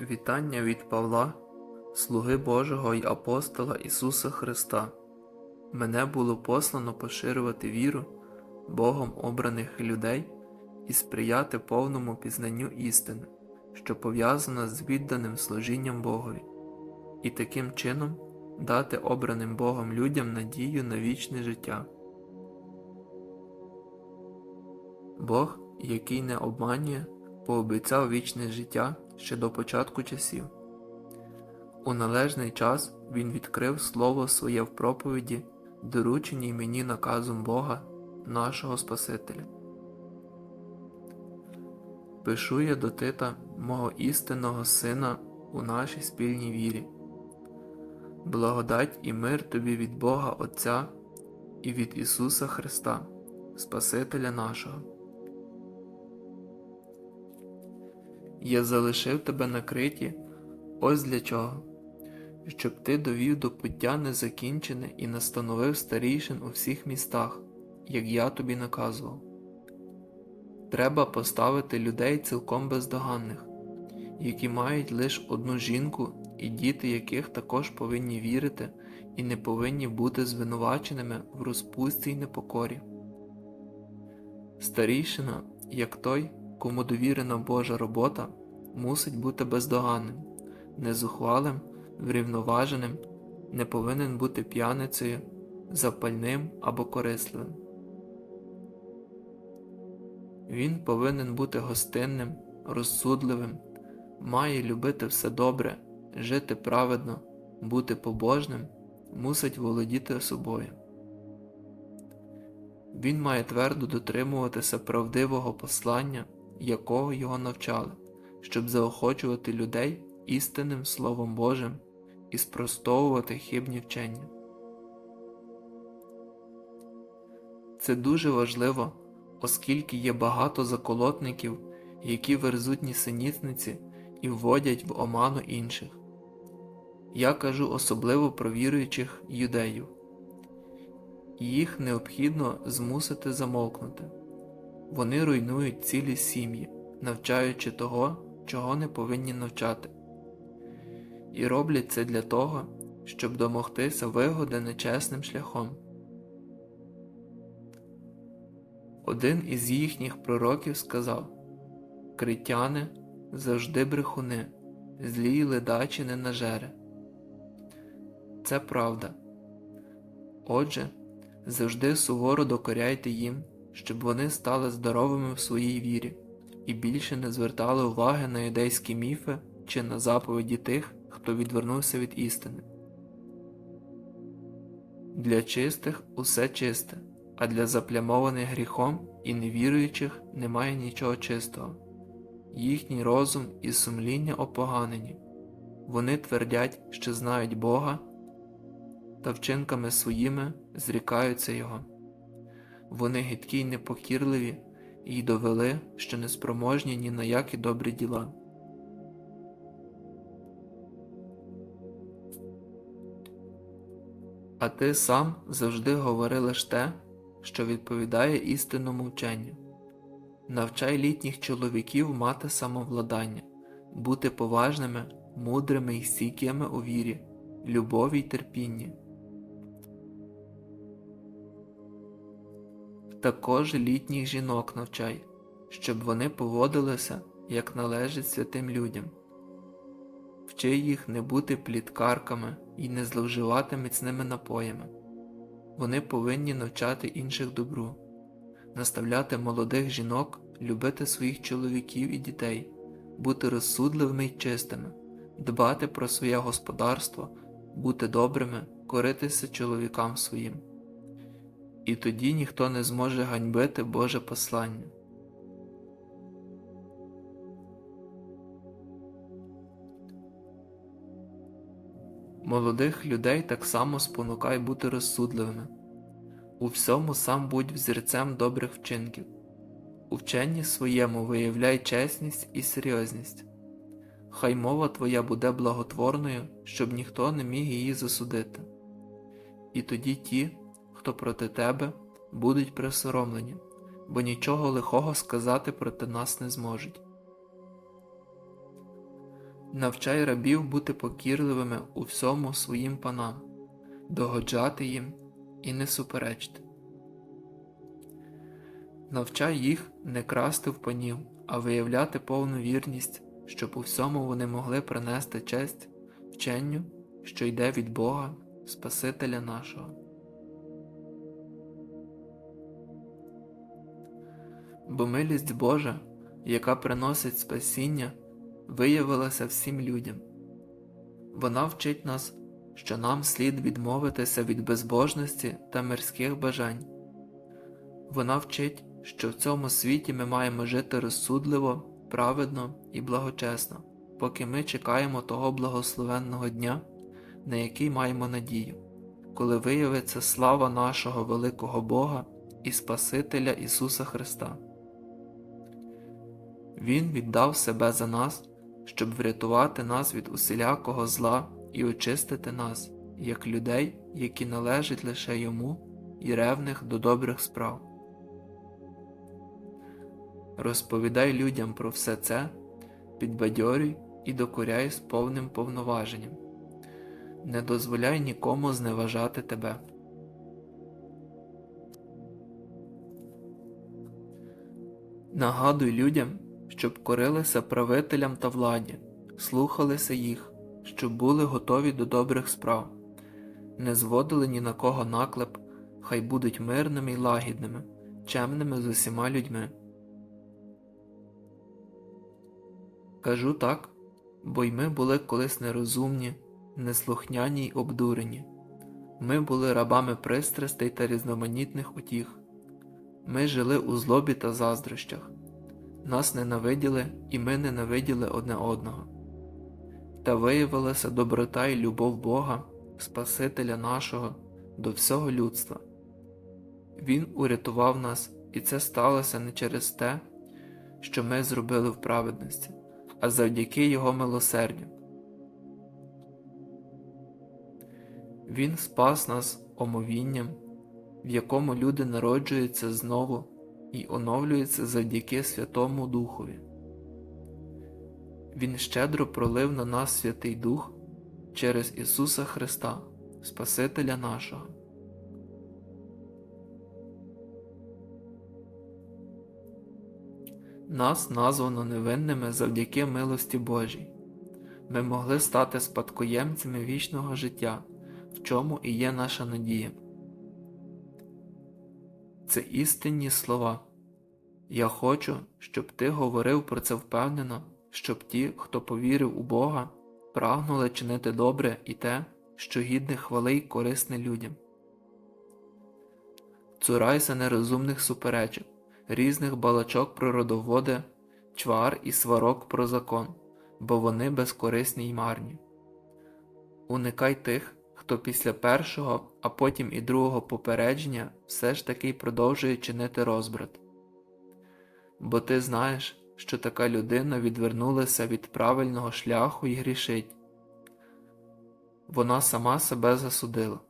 Вітання від Павла, слуги Божого й апостола Ісуса Христа. Мене було послано поширювати віру Богом обраних людей і сприяти повному пізнанню істини, що пов'язана з відданим служінням Богові, і таким чином дати обраним Богом людям надію на вічне життя. Бог, який не обманює, пообіцяв вічне життя ще до початку часів. У належний час Він відкрив Слово Своє в проповіді, дорученій мені наказом Бога, нашого Спасителя. Пишу я до Тита, мого істинного Сина, у нашій спільній вірі. Благодать і мир тобі від Бога Отця і від Ісуса Христа, Спасителя нашого. Я залишив тебе на криті, ось для чого, щоб ти довів до пуття незакінчене і настановив старійшин у всіх містах, як я тобі наказував. Треба поставити людей цілком бездоганних, які мають лише одну жінку, і діти яких також повинні вірити і не повинні бути звинуваченими в розпусті й непокорі. Старійшина, як той, кому довірена Божа робота, мусить бути бездоганним, незухвалим, врівноваженим, не повинен бути п'яницею, запальним або корисливим. Він повинен бути гостинним, розсудливим, має любити все добре, жити праведно, бути побожним, мусить володіти собою. Він має твердо дотримуватися правдивого послання, якого його навчали, щоб заохочувати людей істинним Словом Божим і спростовувати хибні вчення. Це дуже важливо, оскільки є багато заколотників, які верзуть нісенітниці і вводять в оману інших. Я кажу особливо про віруючих юдеїв їх необхідно змусити замовкнути. Вони руйнують цілі сім'ї, навчаючи того, чого не повинні навчати, і роблять це для того, щоб домогтися вигоди нечесним шляхом. Один із їхніх пророків сказав Критяни завжди брехуни, злі ледачі ненажери. Це правда. Отже, завжди суворо докоряйте їм, щоб вони стали здоровими в своїй вірі і більше не звертали уваги на юдейські міфи чи на заповіді тих, хто відвернувся від істини. Для чистих усе чисте, а для заплямованих гріхом і невіруючих немає нічого чистого. Їхній розум і сумління опоганені. Вони твердять, що знають Бога та вчинками своїми зрікаються Його. Вони гидкі й непокірливі і довели, що неспроможні ні на які добрі діла. А ти сам завжди говори лиш те, що відповідає істинному вченню. Навчай літніх чоловіків мати самовладання, бути поважними, мудрими і стійкими у вірі, любові й терпінні. Також літніх жінок навчай, щоб вони поводилися, як належить святим людям. Вчи їх не бути пліткарками і не зловживати міцними напоями. Вони повинні навчати інших добру, наставляти молодих жінок, любити своїх чоловіків і дітей, бути розсудливими й чистими, дбати про своє господарство, бути добрими, коритися чоловікам своїм і тоді ніхто не зможе ганьбити Боже послання. Молодих людей так само спонукай бути розсудливими. У всьому сам будь взірцем добрих вчинків, у вченні своєму виявляй чесність і серйозність. Хай мова твоя буде благотворною, щоб ніхто не міг її засудити. І тоді ті, хто проти тебе, будуть присоромлені, бо нічого лихого сказати проти нас не зможуть. Навчай рабів бути покірливими у всьому своїм панам, догоджати їм і не суперечити. Навчай їх не красти в панів, а виявляти повну вірність, щоб у всьому вони могли принести честь вченню, що йде від Бога, Спасителя нашого. Бо милість Божа, яка приносить спасіння, виявилася всім людям. Вона вчить нас, що нам слід відмовитися від безбожності та мирських бажань. Вона вчить, що в цьому світі ми маємо жити розсудливо, праведно і благочесно, поки ми чекаємо того благословенного дня, на який маємо надію, коли виявиться слава нашого великого Бога і Спасителя Ісуса Христа. Він віддав себе за нас, щоб врятувати нас від усілякого зла і очистити нас, як людей, які належать лише йому і ревних до добрих справ. Розповідай людям про все це, підбадьорюй і докоряй з повним повноваженням. Не дозволяй нікому зневажати тебе. Нагадуй людям, щоб корилися правителям та владі, слухалися їх, щоб були готові до добрих справ, не зводили ні на кого наклеп, хай будуть мирними й лагідними, чемними з усіма людьми. Кажу так, бо й ми були колись нерозумні, неслухняні й обдурені. Ми були рабами пристрастей та різноманітних утіх. Ми жили у злобі та заздрощах. Нас ненавиділи і ми ненавиділи одне одного. Та виявилася доброта і любов Бога, Спасителя нашого, до всього людства. Він урятував нас, і це сталося не через те, що ми зробили в праведності, а завдяки Його милосердю. Він спас нас омовінням, в якому люди народжуються знову і оновлюються завдяки Святому Духові. Він щедро пролив на нас Святий Дух через Ісуса Христа, Спасителя нашого. Нас названо невинними завдяки милості Божій. Ми могли стати спадкоємцями вічного життя, в чому і є наша надія. Це істинні слова. Я хочу, щоб ти говорив про це впевнено, щоб ті, хто повірив у Бога, прагнули чинити добре і те, що гідне хвали й корисне людям. Цурайся нерозумних суперечок, різних балачок про родоводи, чвар і сварок про закон, бо вони безкорисні й марні. Уникай тих, хто після першого, а потім і другого попередження все ж таки продовжує чинити розбрат. Бо ти знаєш, що така людина відвернулася від правильного шляху і грішить. Вона сама себе засудила.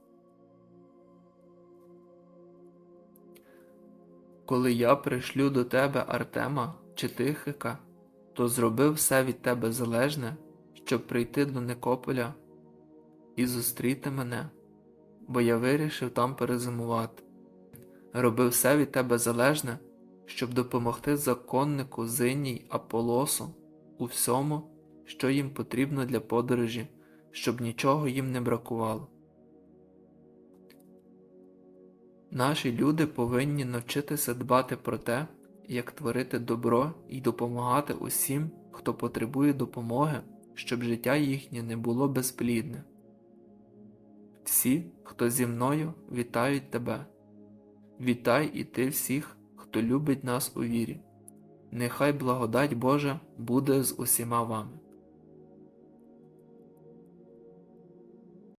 Коли я пришлю до тебе Артема чи Тихика, то зробив все від тебе залежне, щоб прийти до Никополя і зустріти мене, бо я вирішив там перезимувати. Робив все від тебе залежне, щоб допомогти законнику Зинній Аполосу у всьому, що їм потрібно для подорожі, щоб нічого їм не бракувало. Наші люди повинні навчитися дбати про те, як творити добро і допомагати усім, хто потребує допомоги, щоб життя їхнє не було безплідне. Всі, хто зі мною, вітають тебе. Вітай і ти всіх, хто любить нас у вірі. Нехай благодать Божа буде з усіма вами.